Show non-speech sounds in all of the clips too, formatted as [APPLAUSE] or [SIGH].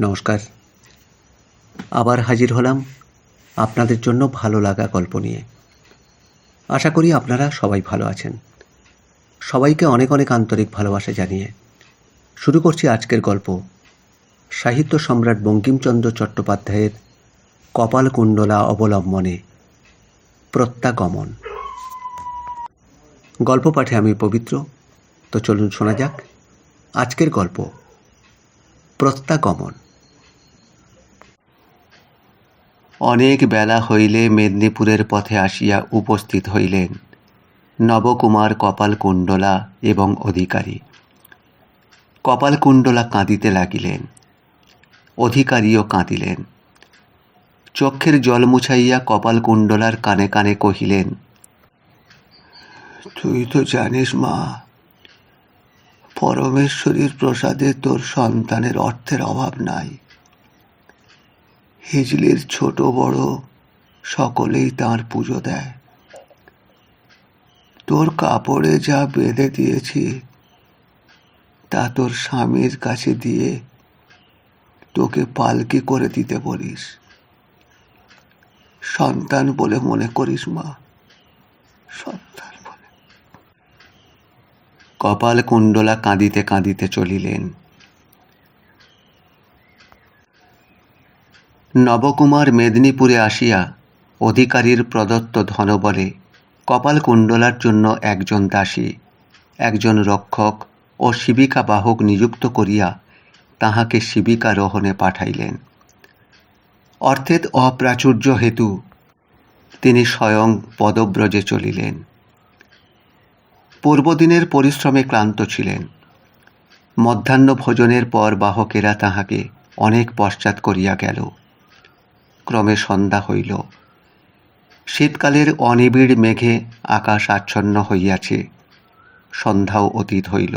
নমস্কার। আবার হাজির হলাম আপনাদের জন্য ভালো লাগা গল্প নিয়ে। আশা করি আপনারা সবাই ভালো আছেন। সবাইকে অনেক অনেক আন্তরিক ভালোবাসা জানিয়ে শুরু করছি আজকের গল্প। সাহিত্য সম্রাট বঙ্কিমচন্দ্র চট্টোপাধ্যায়ের কপালকুণ্ডলা অবলম্বনে প্রত্যাগমন। গল্প পাঠে আমি পবিত্র। তো চলুন শোনা যাক আজকের গল্প। প্রত্যাগমন। অনেক বেলা হইলে মেদিনীপুরের পথে আসিয়া উপস্থিত হইলেন। নবকুমার কপালকুণ্ডলা এবং অধিকারী। কপালকুণ্ডলা কাঁদিতে লাগিলেন। অধিকারীও কাঁদিলেন। চক্ষের জল মুছাইয়া কপালকুণ্ডলার কানে কানে কহিলেন, তুই তো জানিস মা, পরমেশ্বরীর প্রসাদে তোর সন্তানের অর্থের অভাব নাই। হিজলির ছোট বড় সকলেই তার পুজো দেয়। তোর কাপড়ে যা বেঁধে দিয়েছি, তা তোর স্বামীর কাছে দিয়ে তোকে পালকি করে দিতে বলিস। সন্তান বলে মনে করিস মা, সন্তান বলে। কপাল কুণ্ডলা কাঁদিতে কাঁদিতে চলিলেন। নবকুমার মেদিনীপুরে আসিয়া অধিকারীর প্রদত্ত ধনবলে কপালকুণ্ডলার জন্য একজন দাসী, একজন রক্ষক ও শিবিকা বাহক নিযুক্ত করিয়া তাহাকে শিবিকা রোহণে পাঠাইলেন। অর্থের অপ্রাচুর্য হেতু তিনি স্বয়ং পদব্রজে চলিলেন। পূর্বদিনের পরিশ্রমে ক্লান্ত ছিলেন। মধ্যাহ্ন ভোজনের পর বাহকেরা তাহাকে অনেক পশ্চাৎ করিয়া গেল। ক্রমে সন্ধ্যা হইল। শীতকালের অনিবিড় মেঘে আকাশ আচ্ছন্ন হইয়াছে। সন্ধ্যাও অতীত হইল।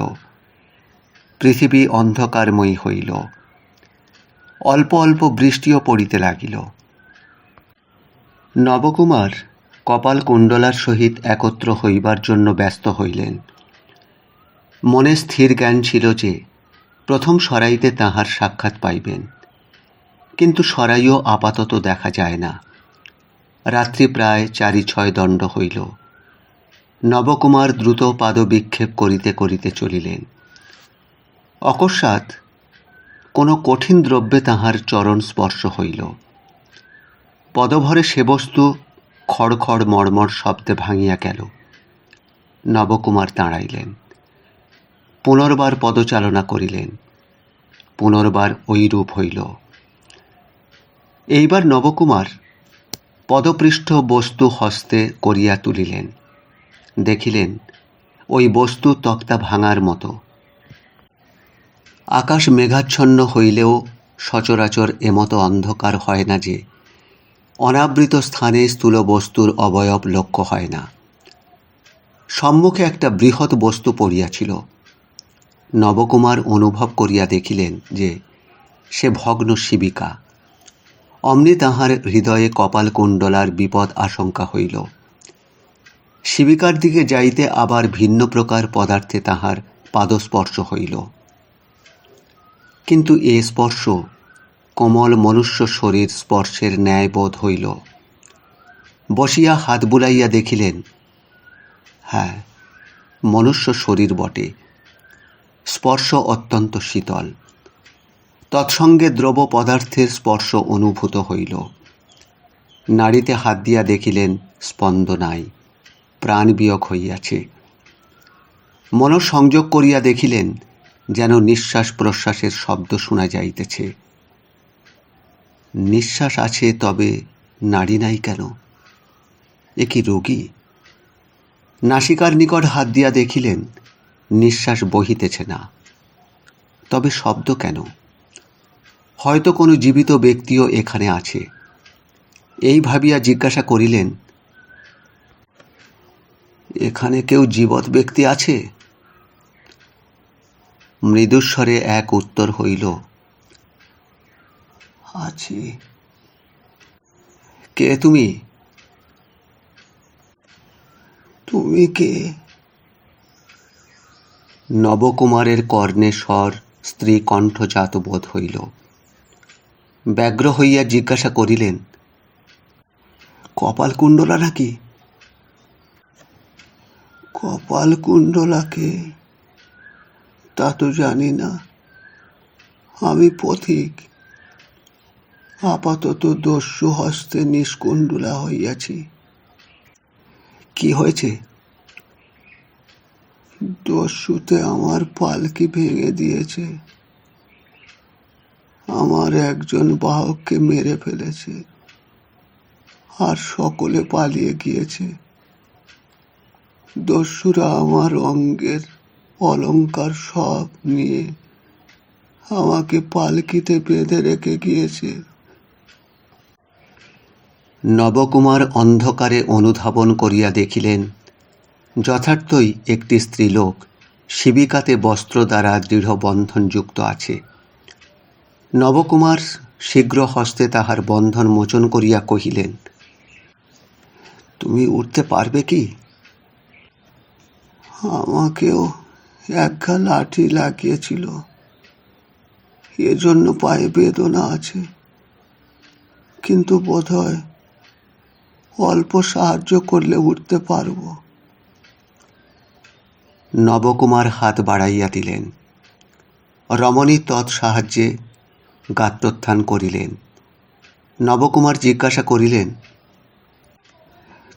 পৃথিবী অন্ধকারময়ী হইল। অল্প অল্প বৃষ্টিও পড়িতে লাগিল। নবকুমার কপাল কুণ্ডলার সহিত একত্র হইবার জন্য ব্যস্ত হইলেন। মনে স্থির জ্ঞান ছিল যে প্রথম সরাইতে তাহার সাক্ষাৎ পাইবেন। কিন্তু সরাইও আপাতত দেখা যায় না। রাত্রি প্রায় চারি ছয় দণ্ড হইল। নবকুমার দ্রুত পাদ বিক্ষেপ করিতে করিতে চলিলেন। অকস্মাৎ কোনো কঠিন দ্রব্যে তাহার চরণ স্পর্শ হইল। পদভরে সে বস্তু খড়খড় মর্মর শব্দে ভাঙিয়া গেল। নবকুমার দাঁড়াইলেন। পুনর্বার পদচালনা করিলেন। পুনর্বার ঐরূপ হইল। এইবার নবকুমার পদপৃষ্ঠ বস্তু হস্তে করিয়া তুলিলেন। দেখিলেন, ওই বস্তু তক্তা ভাঙার মতো। আকাশ মেঘাচ্ছন্ন হইলেও সচরাচর এমতো অন্ধকার হয় না যে, অনাবৃত স্থানে স্থূল বস্তুর অবয়ব লক্ষ্য হয় না। সম্মুখে একটা বৃহৎ বস্তু পড়িয়াছিল। নবকুমার অনুভব করিয়া দেখিলেন যে, সে ভগ্ন শিবিকা। অমনি তাহার হৃদয়ে কপালকুণ্ডলার বিপদ আশঙ্কা হইল। শিবিকার দিকে যাইতে আবার ভিন্ন প্রকার পদার্থে তাহার পাদস্পর্শ হইল। কিন্তু এ স্পর্শ কোমল মনুষ্য শরীর স্পর্শের ন্যায় বোধ হইল। বসিয়া হাত বুলাইয়া দেখিলেন হ্যাঁ মনুষ্য শরীর বটে। স্পর্শ অত্যন্ত শীতল। তৎসঙ্গে দ্রব পদার্থের স্পর্শ অনুভূত হইল। নাড়িতে হাত দিয়া দেখিলেন, স্পন্দ নাই, প্রাণ বিয়োগ হইয়াছে। মনঃসংযোগ করিয়া দেখিলেন, যেন নিঃশ্বাস প্রশ্বাসের শব্দ শোনা যাইতেছে। নিঃশ্বাস আছে, তবে নাড়ি নাই কেন? এ কি রোগী? নাসিকার নিকট হাত দিয়া দেখিলেন, নিঃশ্বাস বহিতেছে না। তবে শব্দ কেন? হয়তো কোনো জীবিত ব্যক্তিও এখানে আছে। এই ভাবিয়া জিজ্ঞাসা করিলেন, এখানে কেউ জীবৎ ব্যক্তি আছে? মৃদুস্বরে এক উত্তর হইল, আছি। কে তুমি? তুমি কে? নবকুমারের কর্ণে স্বর স্ত্রী কণ্ঠজাত বোধ হইল। ব্যগ্র হইয়া জিজ্ঞাসা করিলেন কপাল কুণ্ডলা নাকি? কপাল কুণ্ডলাকে তা তো জানি না। আমি পথিক। আপাতত দস্যু হস্তে নিষ্কুণ্ডলা হইয়াছি। কি হয়েছে? দস্যুতে আমার পালকি ভেঙে দিয়েছে। আমার একজন বাহককে মেরে ফেলেছে আর সকলে পালিয়ে গিয়েছে। দস্যুরা আমার অঙ্গের অলঙ্কার সব নিয়ে আমাকে পালকিতে বেঁধে রেখে গিয়েছে। নবকুমার অন্ধকারে অনুধাবন করিয়া দেখিলেন, যথার্থই একটি স্ত্রীলোক শিবিকাতে বস্ত্র দ্বারা দৃঢ় বন্ধনযুক্ত আছে। নবকুমার শীঘ্র হস্তে তাহার বন্ধন মোচন করিয়া কহিলেন, তুমি উঠতে পারবে কি? আমাকেও একঘা লাঠি লাগিয়েছিল। এজন্য পায়ে বেদনা আছে। কিন্তু বোধহয় অল্প সাহায্য করলে উঠতে পারব। নবকুমার হাত বাড়াইয়া দিলেন। রমণী তৎ সাহায্যে গাত্রোত্থান করিলেন। নবকুমার জিজ্ঞাসা করিলেন,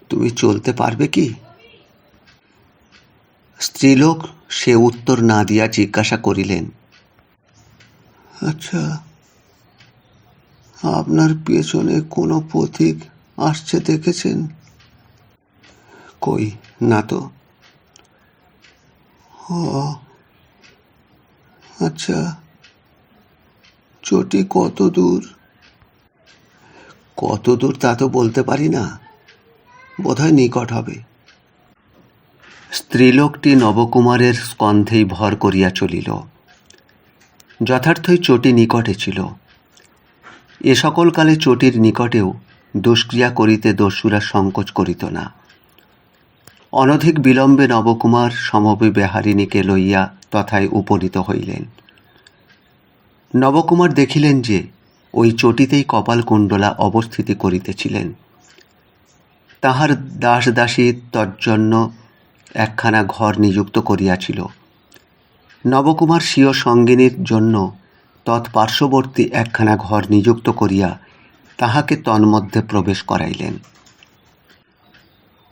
তুমি চলতে পারবে কি? স্ত্রীলোক সে উত্তর না দিয়া জিজ্ঞাসা করিলেন আচ্ছা আপনার পেছনে কোনো পথিক আসছে দেখেছেন? কই, না তো। আচ্ছা চটি কত দূর? কত দূর তা তো বলতে পারি না। বোধহয় নিকট হবে। স্ত্রীলোকটি নবকুমারের স্কন্ধেই ভর করিয়া চলিল। যথার্থই চটি নিকটে ছিল। এ সকল কালে চটির নিকটেও দুষ্ক্রিয়া করিতে দস্যুরা সংকোচ করিত না। অনধিক বিলম্বে নবকুমার সমবি বেহারিণীকে লইয়া তথায় উপনীত হইলেন। নবকুমার দেখিলেন যে ওই চটিতেই কপালকুণ্ডলা অবস্থিতি করিতেছিলেন। তাহার দাস দাসী তজ্জন্য একখানা ঘর নিযুক্ত করিয়াছিল। নবকুমার স্বীয় সঙ্গিনীর জন্য তৎপার্শ্ববর্তী একখানা ঘর নিযুক্ত করিয়া তাহাকে তন্মধ্যে প্রবেশ করাইলেন।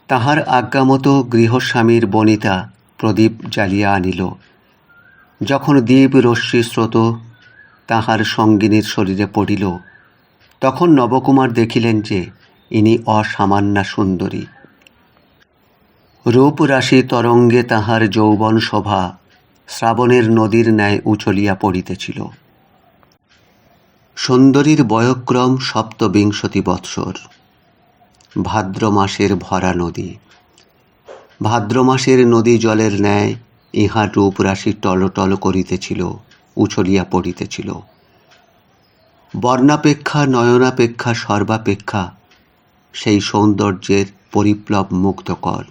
তাহার আজ্ঞামতো গৃহস্বামীর বনিতা প্রদীপ জ্বালিয়া আনিল। যখন দ্বীপ রশ্মি স্রোত তাহার সঙ্গিনীর শরীরে পড়িল। তখন নবকুমার দেখিলেন যে ইনি অসামান্যা সুন্দরী। রূপরাশি তরঙ্গে তাহার যৌবন শোভা শ্রাবণের নদীর ন্যায় উছলিয়া পড়িতেছিল। সুন্দরীর বয়ক্রম সপ্তবিংশতি বৎসর। ভাদ্র মাসের ভরা নদী। ভাদ্র মাসের নদী জলের ন্যায় ইহা রূপরাশি টলটল করিতেছিল। উছলিয়া পড়িতেছিল। বর্ণাপেক্ষা, নয়নাপেক্ষা, সর্বাপেক্ষা সেই সৌন্দর্যের পরিপ্লব মুগ্ধকর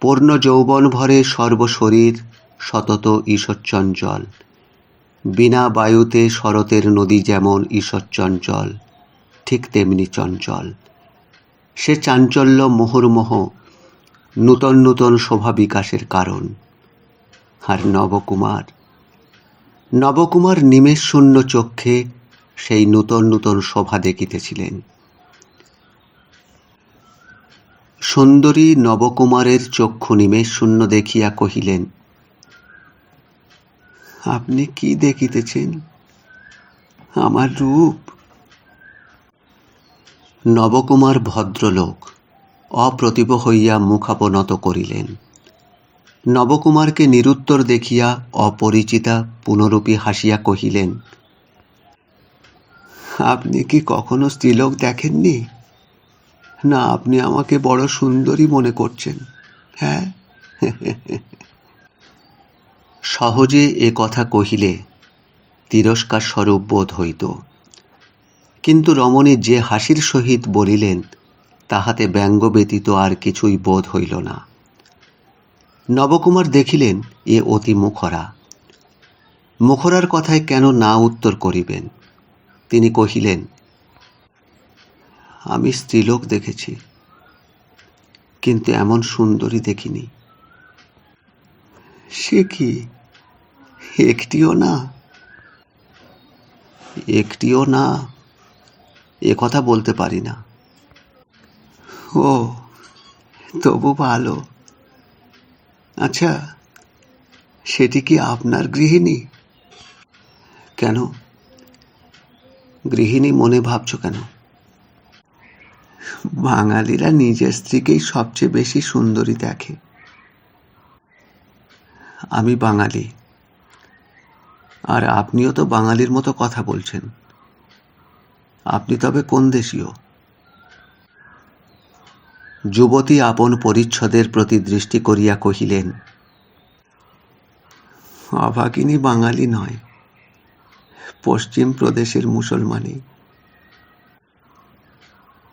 পূর্ণ যৌবন ভরে সর্বশরীর সতত ঈশ্বরচঞ্চল। বিনা বায়ুতে শরতের নদী যেমন ঈশ্বরচঞ্চল, ঠিক তেমনি চঞ্চল। সে চাঞ্চল্য মোহরমোহ নূতন নূতন শোভা বিকাশের কারণ। আর নবকুমার নবকুমার নিমেষ শূন্য চক্ষে সেই নূতন নূতন শোভা দেখিতেছিলেন। সুন্দরী নবকুমারের চক্ষু নিমেষ শূন্য দেখিয়া কহিলেন, আপনি কি দেখিতেছেন? আমার রূপ। নবকুমার ভদ্রলোক অপ্রতিভ হইয়া মুখাপনত করিলেন। নবকুমারকে নিরুত্তর দেখিয়া অপরিচিতা পুনরূপী হাসিয়া কহিলেন, আপনি কি কখনো স্ত্রীলোক দেখেননি? না, আপনি আমাকে বড় সুন্দরী মনে করছেন হ্যাঁ? [LAUGHS] সহজে এ কথা কহিলে তিরস্কার স্বরূপ বোধ হইত। কিন্তু রমণী যে হাসির সহিত বলিলেন, তাহাতে ব্যঙ্গ ব্যতীত আর কিছুই বোধ হইল না। নবকুমার দেখিলেন এ অতি মুখরা। মুখরার কথায় কেন না উত্তর করিবেন? তিনি কহিলেন, আমি স্ত্রীলোক দেখেছি, কিন্তু এমন সুন্দরী দেখিনি। সে কি? একটিও না? একটিও না? এ কথা বলতে পারি না। ও, তবু ভালো। আচ্ছা সেটি কি আপনার গৃহিণী? কেন? গৃহিণী মনে ভাবছ কেন? বাঙালিরা নিজের স্ত্রীকেই সবচেয়ে বেশি সুন্দরী দেখে। আমি বাঙালি। আর আপনিও তো বাঙালির মতো কথা বলছেন। আপনি তবে কোন দেশীয়? যুবতী আপন পরিচ্ছদের প্রতি দৃষ্টি করিয়া কহিলেন অভাগিনী বাঙালি নয়, পশ্চিম প্রদেশের মুসলমানি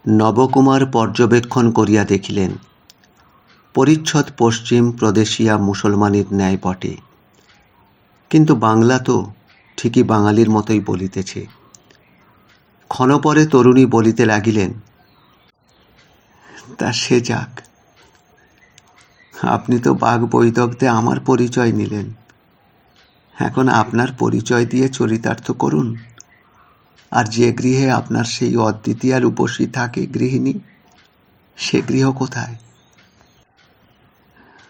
নবকুমার পর্যবেক্ষণ করিয়া দেখিলেন, পরিচ্ছদ পশ্চিম প্রদেশিয়া মুসলমানের ন্যায় বটে। কিন্তু বাংলা তো ঠিকই বাঙালির মতোই বলিতেছে। ক্ষণপরে তরুণী বলিতে লাগিলেন তা সে যাক। আপনি তো বাঘ বৈদকতে আমার পরিচয় নিলেন। এখন আপনার পরিচয় দিয়ে চরিতার্থ করুন। আর যে গৃহে আপনার সেই অদ্বিতীয় রূপসী থাকে গৃহিণী, সে গৃহ কোথায়?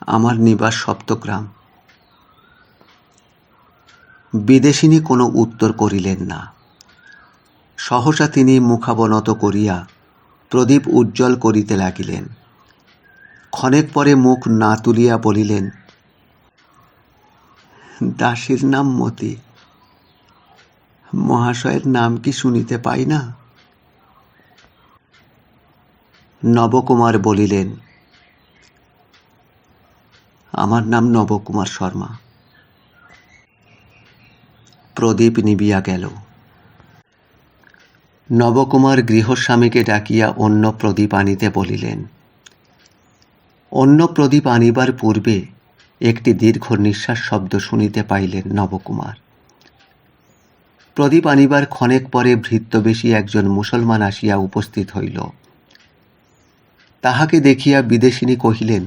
আমার নিবাস সপ্তগ্রাম। বিদেশিনী কোনো উত্তর করিলেন না। সহসা তিনি মুখাবনত করিয়া প্রদীপ উজ্জ্বল করিতে লাগিলেন। ক্ষণেক পরে মুখ না তুলিয়া বলিলেন, দাসীর নাম মতি। মহাশয়ের নাম কি শুনিতে পাই না? নবকুমার বলিলেন, আমার নাম নবকুমার শর্মা। প্রদীপ নিবিয়া গেল। নবকুমার গৃহস্বামীকে ডাকিয়া অন্য প্রদীপ আনিতে বলিলেন, অন্য প্রদীপ আনিবার পূর্বে একটি দীর্ঘ নিঃশ্বাস শব্দ শুনিতে পাইলেন নবকুমার। প্রদীপ আনিবার ক্ষণেক পরে ভৃত্যবেশী একজন মুসলমান আসিয়া উপস্থিত হইল। তাহাকে দেখিয়া বিদেশিনী কহিলেন,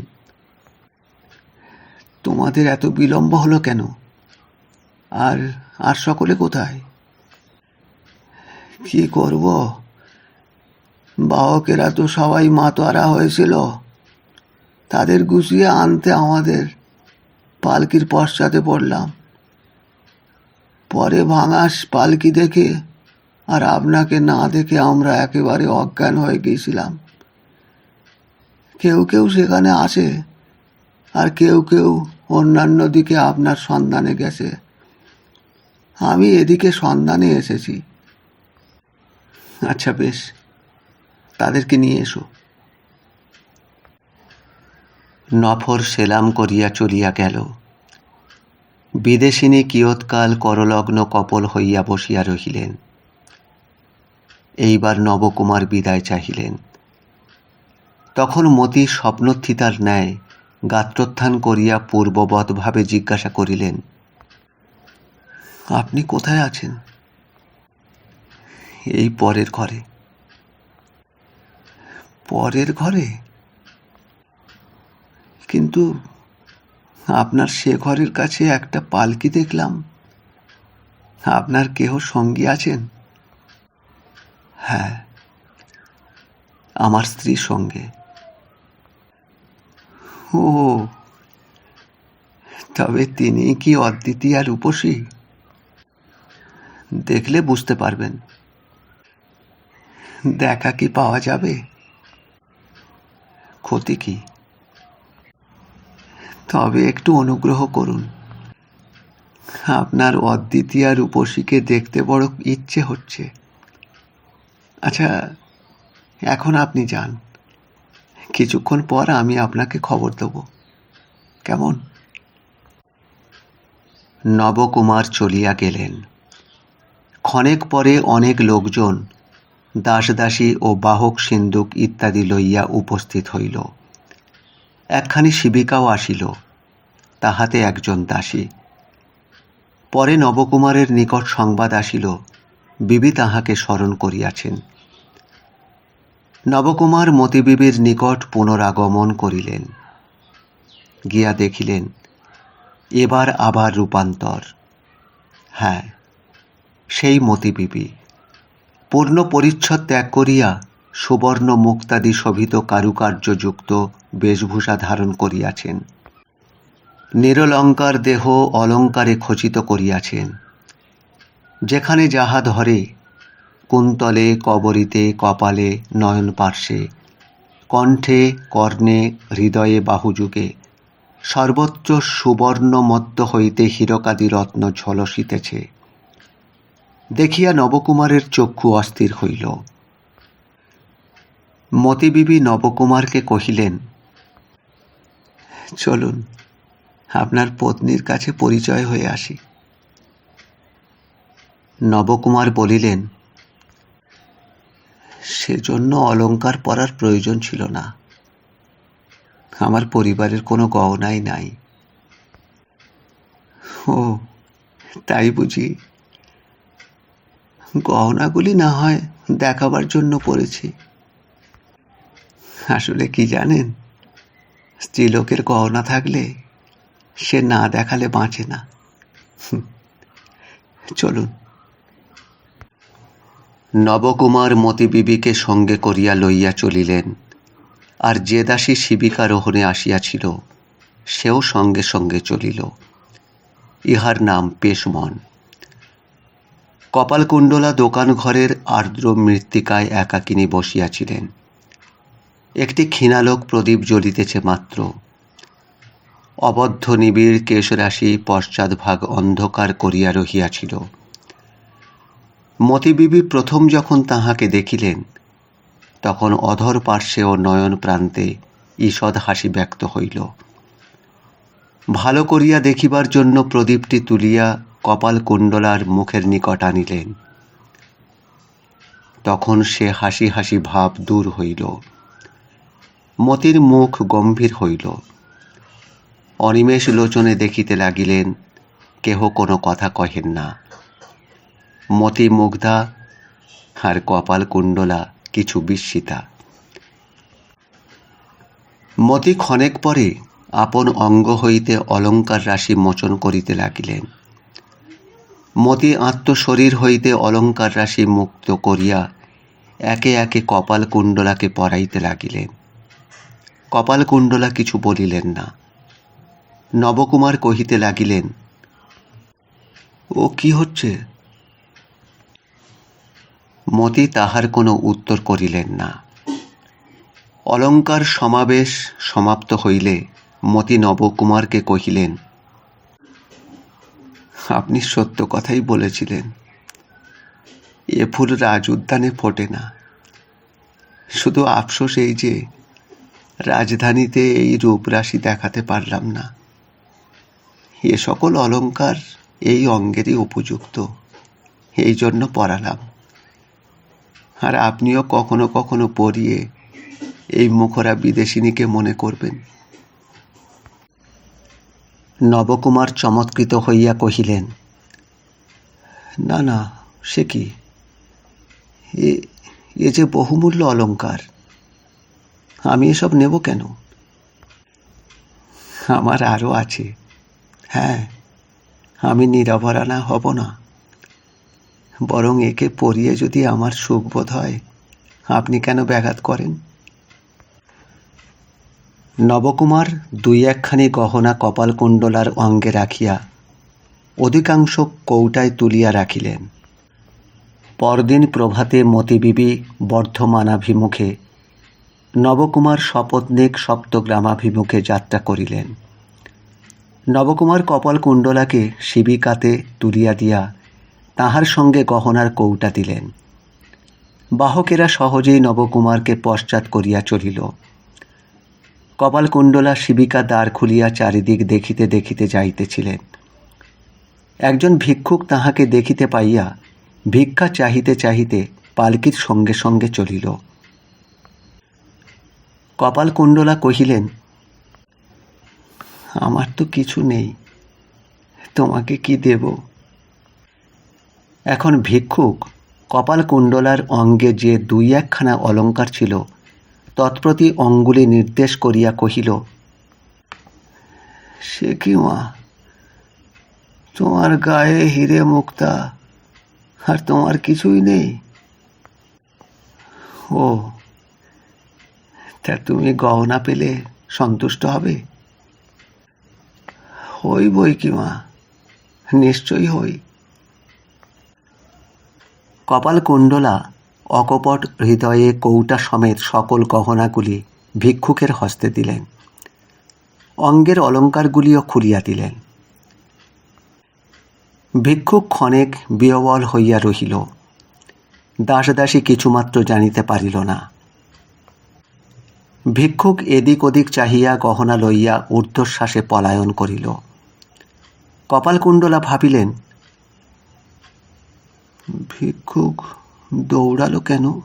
তোমাদের এত বিলম্ব হলো কেন? আর আর সকলে কোথায়? কি করব? বাহকেরা তো সবাই মাতোয়ারা হয়েছিল। তাদের গুছিয়ে আনতে আমাদের পালকির পশ্চাতে পড়লাম। পরে ভাঙাস পালকি দেখে আর আপনাকে না দেখে আমরা একেবারে অজ্ঞান হয়ে গিয়েছিলাম। কেউ কেউ সেখানে আসে আর কেউ কেউ অন্যান্য দিকে আপনার সন্ধানে গেছে। আমি এদিকে সন্ধানে এসেছি। আচ্ছা বেশ। তাদেরকে নিয়ে এসো। নফর সেলাম করিয়া চলিয়া গেল। বিদেশিনী কিয়ৎকাল করলগ্ন কপল হইয়া বসিয়া রহিলেন। এইবার নবকুমার বিদায় চাহিলেন। তখন মতি স্বপ্নথিতার ন্যায় গাত্রোত্থান করিয়া পূর্ববৎভাবে জিজ্ঞাসা করিলেন, আপনি কোথায় আছেন? এই পরের ঘরে। পরের ঘরে? কিন্তু আপনার সে ঘরের কাছে একটা পালকি দেখলাম। আপনার কেহ সঙ্গী আছেন? হ্যাঁ আমার স্ত্রীর সঙ্গে। ও, তবে তিনি কি অদ্বিতীয় রূপসী দেখলে বুঝতে পারবেন। দেখা কি পাওয়া যাবে? ক্ষতি কি? তবে একটু অনুগ্রহ করুন। আপনার অদ্বিতীয় রূপসীকে দেখতে বড় ইচ্ছে হচ্ছে। আচ্ছা এখন আপনি যান। কিছুক্ষণ পর আমি আপনাকে খবর দেব। কেমন? নবকুমার চলিয়া গেলেন। ক্ষণেক পরে অনেক লোকজন দাসদাসী ও বাহক সিন্দুক ইত্যাদি লইয়া উপস্থিত হইল। একখানি শিবিকাও আসিল, তাহাতে একজন দাসী। পরে নবকুমারের নিকট সংবাদ আসিল, বিবি তাহাকে স্মরণ করিয়াছেন। নবকুমার মতিবিবির নিকট পুনরাগমন করিলেন। গিয়া দেখিলেন, এবার আবার রূপান্তর। হ্যাঁ সেই মতিবিবি। পূর্ণ পরিচ্ছদ ত্যাগ করিয়া সুবর্ণ মুক্তাদি শোভিত কারুকার্যযুক্ত বেশভূষা ধারণ করিয়াছেন। নিরলঙ্কার দেহ অলঙ্কারে খচিত করিয়াছেন। যেখানে যাহা ধরে, কুন্তলে, কবরিতে, কপালে, নয়ন পার্শ্বে, কণ্ঠে, কর্ণে, হৃদয়ে বাহুযুগে সর্বোচ্চ সুবর্ণমত্ত হইতে হীরকাদি রত্ন ঝলসিতেছে। দেখিয়া নবকুমারের চক্ষু অস্থির হইল। মতিবিবি নবকুমারকে কহিলেন, চলুন, আপনার পত্নীর কাছে পরিচয় হয়ে আসি। নবকুমার বলিলেন, সেজন্য অলংকার পরার প্রয়োজন ছিল না। আমার পরিবারের কোনো গহনাই নাই। ও, তাই বুঝি গহনাগুলি না হয় দেখাবার জন্য পড়েছি। আসলে কি জানেন? স্ত্রীলোকের গহনা থাকলে সে না দেখালে বাঁচে না। চলুন। নবকুমার মতিবিবিকে সঙ্গে করিয়া লইয়া চলিলেন, আর যে দাসী শিবিকা শিবিকারোহণে আসিয়াছিল, সেও সঙ্গে সঙ্গে চলিল। ইহার নাম পেশমন। কপালকুণ্ডলা দোকান ঘরের আর্দ্র মৃত্তিকায় একাকিনী বসিয়াছিলেন। একটি ক্ষীণালোক প্রদীপ জ্বলিতেছে মাত্র। অবদ্ধ নিবিড় কেশরাশি পশ্চাৎভাগ অন্ধকার করিয়া রহিয়াছিল। মতিবিবি প্রথম যখন তাহাকে দেখিলেন, তখন অধর পার্শ্বে ও নয়ন প্রান্তে ঈষৎ হাসি ব্যক্ত হইল। ভালো করিয়া দেখিবার জন্য প্রদীপটি তুলিয়া কপাল কুণ্ডলার মুখের নিকট আনিলেন। তখন সে হাসি হাসি ভাব দূর হইল। মতির মুখ গম্ভীর হইল। অনিমেষ লোচনে দেখিতে লাগিলেন, কেহ কোনো কথা কহেন না। মতি মুগ্ধা আর কপাল কুণ্ডলা কিছু বিস্মিতা। মতি ক্ষণেক পরে আপন অঙ্গ হইতে অলঙ্কার রাশি মোচন করিতে লাগিলেন। মতি আত্মশরীর হইতে অলঙ্কার রাশি মুক্ত করিয়া একে একে কপাল কুণ্ডলাকে পরাইতে লাগিলেন। কপাল কুণ্ডলা কিছু বলিলেন না। নবকুমার কহিতে লাগিলেন, ও কি হচ্ছে? মতি তাহার কোনো উত্তর করিলেন না। অলঙ্কার সমাবেশ সমাপ্ত হইলে মতি নবকুমারকে কহিলেন আপনি সত্য কথাই বলেছিলেন। এ ফুল রাজ উদ্যানে ফোটে না। শুধু আফসোস এই যে, রাজধানীতে এই রূপরাশি দেখাতে পারলাম না। এ সকল অলঙ্কার এই অঙ্গেরই উপযুক্ত। এই জন্য পড়ালাম আর আপনিও কখনো কখনো পড়িয়ে এই মুখরা বিদেশিনীকে মনে করবেন। নবকুমার চমৎকৃত হইয়া কহিলেন, না না, সে কি? এ যে বহুমূল্য অলঙ্কার, আমি এসব নেব কেন? আমার আরও আছে। হ্যাঁ আমি নিরভরানা হব না। বরং একে পরিয়ে যদি আমার সুখ বোধ হয়, আপনি কেন ব্যাঘাত করেন? নবকুমার দুই একখানি গহনা কপালকুণ্ডলার অঙ্গে রাখিয়া অধিকাংশ কৌটায় তুলিয়া রাখিলেন। পরদিন প্রভাতে মতিবিবি বর্ধমানাভিমুখে নবকুমার শপথনিক সপ্তগ্রামাভিমুখে যাত্রা করিলেন। নবকুমার কপালকুণ্ডলাকে শিবিকাতে তুলিয়া দিয়া তাহার সঙ্গে গহনার কৌটা দিলেন। বাহকেরা সহজেই নবকুমারকে পশ্চাৎ করিয়া চলিল। কপালকুণ্ডলা শিবিকা দ্বার খুলিয়া চারিদিক দেখিতে দেখিতে যাইতেছিলেন। একজন ভিক্ষুক তাহাকে দেখিতে পাইয়া ভিক্ষা চাহিতে চাহিতে পালকির সঙ্গে সঙ্গে চলিল। কপালকুণ্ডলা কহিলেন, আমার তো কিছু নেই, তোমাকে কি দেব? এখন ভিক্ষুক কপাল কুণ্ডলার অঙ্গে যে দুই একখানা অলঙ্কার ছিল তৎপ্রতি অঙ্গুলি নির্দেশ করিয়া কহিল, সে কি মা? তোমার গায়ে হিরে মুক্তা আর তোমার কিছুই নেই? ও, তা তুমি গহনা পেলে সন্তুষ্ট হবে? হই বই কি মা, নিশ্চয়ই হই। কপাল কুণ্ডলা অকপট হৃদয়ে কৌটা সমেত সকল গহনাগুলি ভিক্ষুকের হস্তে দিলেন। অঙ্গের অলঙ্কারগুলিও খুলিয়া দিলেন। ভিক্ষুক ক্ষণেক বিয়বল হইয়া রহিল। দাসদাসী কিছুমাত্র জানিতে পারিল না। ভিক্ষুক এদিক ওদিক চাহিয়া গহনা লইয়া ঊর্ধ্বশ্বাসে পলায়ন করিল। কপালকুণ্ডলা ভাবিলেন, ভিক্ষুক দৌড়ালো কেন?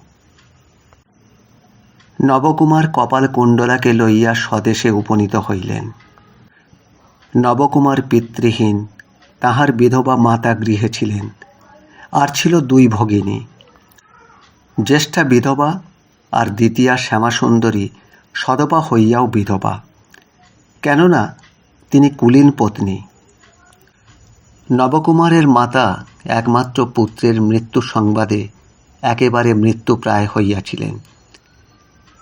নবকুমার কপালকুণ্ডলাকে লইয়া স্বদেশে উপনীত হইলেন। নবকুমার পিতৃহীন, তাহার বিধবা মাতা গৃহে ছিলেন, আর ছিল দুই ভগিনী। জ্যেষ্ঠা বিধবা আর দ্বিতীয়া শ্যামাসুন্দরী সদপা হইয়াও বিধবা। কেননা তিনি কুলীন পত্নী। নবকুমারের মাতা একমাত্র পুত্রের মৃত্যু সংবাদে একেবারে মৃত্যুপ্রায় হইয়াছিলেন।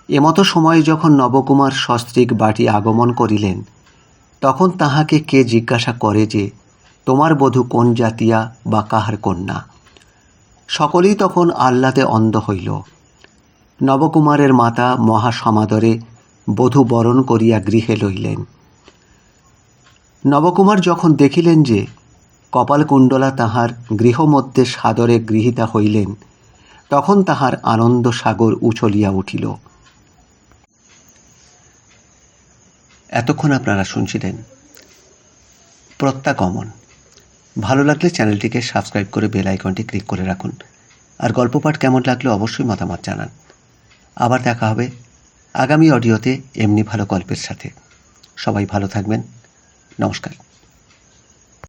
এমতো সময়ে যখন নবকুমার সস্ত্রীক বাটি আগমন করিলেন, তখন তাহাকে কে জিজ্ঞাসা করে যে, তোমার বধূ কোন জাতিয়া বা কাহার কন্যা? সকলেই তখন আহ্লাদে অন্ধ হইল। নবকুমারের মাতা মহা সমাদরে বধূ বরণ করিয়া গৃহে লইলেন। নবকুমার যখন দেখিলেন যে কপালকুণ্ডলা তাহার গৃহমধ্যে সাদরে গৃহীতা হইলেন তখন তাহার আনন্দ সাগর উছলিয়া উঠিল। এতক্ষণ আপনারা শুনছিলেন প্রত্যাগমন। ভালো লাগলে চ্যানেলটিকে সাবস্ক্রাইব করে বেল আইকনটি ক্লিক করে রাখুন। আর গল্প পাঠ কেমন লাগল অবশ্যই মতামত জানান। আবার দেখা হবে আগামী অডিওতে এমনি ভালো গল্পের সাথে। সবাই ভালো থাকবেন। নমস্কার।